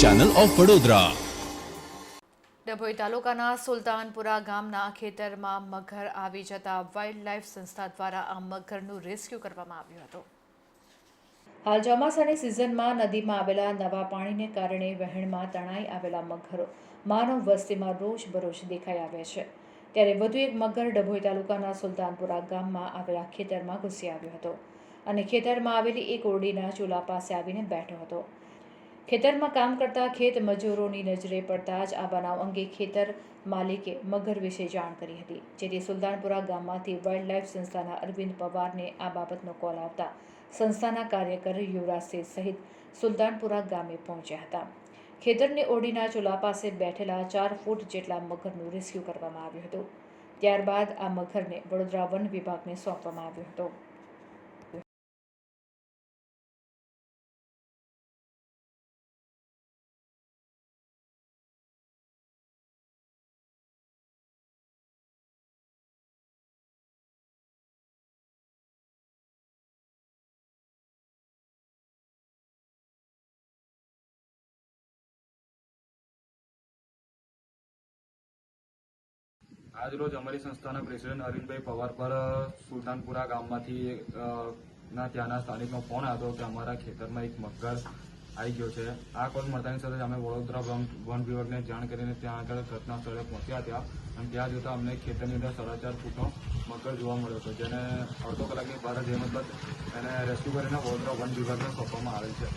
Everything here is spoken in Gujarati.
ચેનલ ઓફ વડોદરા ડભોઈ તાલુકાના સુલતાનપુરા ગામના ખેતરમાં મગર આવી જતા વાઇલ્ડ લાઇફ સંસ્થા દ્વારા આ મગરનું રેસ્ક્યુ કરવામાં આવ્યું હતું. હાલ ચોમાસાની સિઝનમાં નદીમાં આવેલા નવા પાણીને કારણે વહેણમાં તણાઈ આવેલા મગરો માનવ વસ્તીમાં રોજબરોજ દેખાઈ આવે છે. ત્યારે વધુ એક મગર ડભોઈ તાલુકાના સુલતાનપુરા ગામમાં આવેલા ખેતરમાં ઘૂસી આવ્યો હતો. અને ખેતરમાં આવેલી એક ઓરડીના ચૂલા પાસે આવીને બેઠો હતો. ખેતરમાં કામ કરતા ખેત મજૂરોની નજરે પડતા જ આ બનાવ અંગે ખેતર માલિકે મગર વિશે જાણ કરી હતી, જેથી સુલતાનપુરા ગામમાંથી વાઇલ્ડ લાઇફ સંસ્થાના અરવિંદ પવારને આ બાબતનો કોલ આવતા સંસ્થાના કાર્યકર યુવરાજસિંહ સહિત સુલતાનપુરા ગામે પહોંચ્યા હતા. ખેતરની ઓરડીના ચૂલા પાસે બેઠેલા ચાર ફૂટ જેટલા મગરનું રેસ્ક્યુ કરવામાં આવ્યું હતું. ત્યારબાદ આ મગરને વડોદરા વન વિભાગને સોંપવામાં આવ્યો હતો. આજ રોજ અમારી સંસ્થાના પ્રેસિડેન્ટ અરવિંદભાઈ પવાર પર સુલતાનપુરા ગામમાંથી ના ત્યાંના સ્થાનિકનો ફોન આવ્યો કે અમારા ખેતરમાં એક મગર આવી ગયો છે. આ કોલ મળતાની સાથે અમે વડોદરા વન વિભાગને જાણ કરીને ત્યાં આગળ ઘટના સ્થળે પહોંચ્યા ત્યાં અને ત્યાં જોતા અમને ખેતરની અંદર સાડા ચાર ફૂટનો મગર જોવા મળ્યો હતો જેને અડધો કલાકની બહાર બાદ એને રેસ્ક્યુ કરીને વડોદરા વન વિભાગને સોંપવામાં આવેલ છે.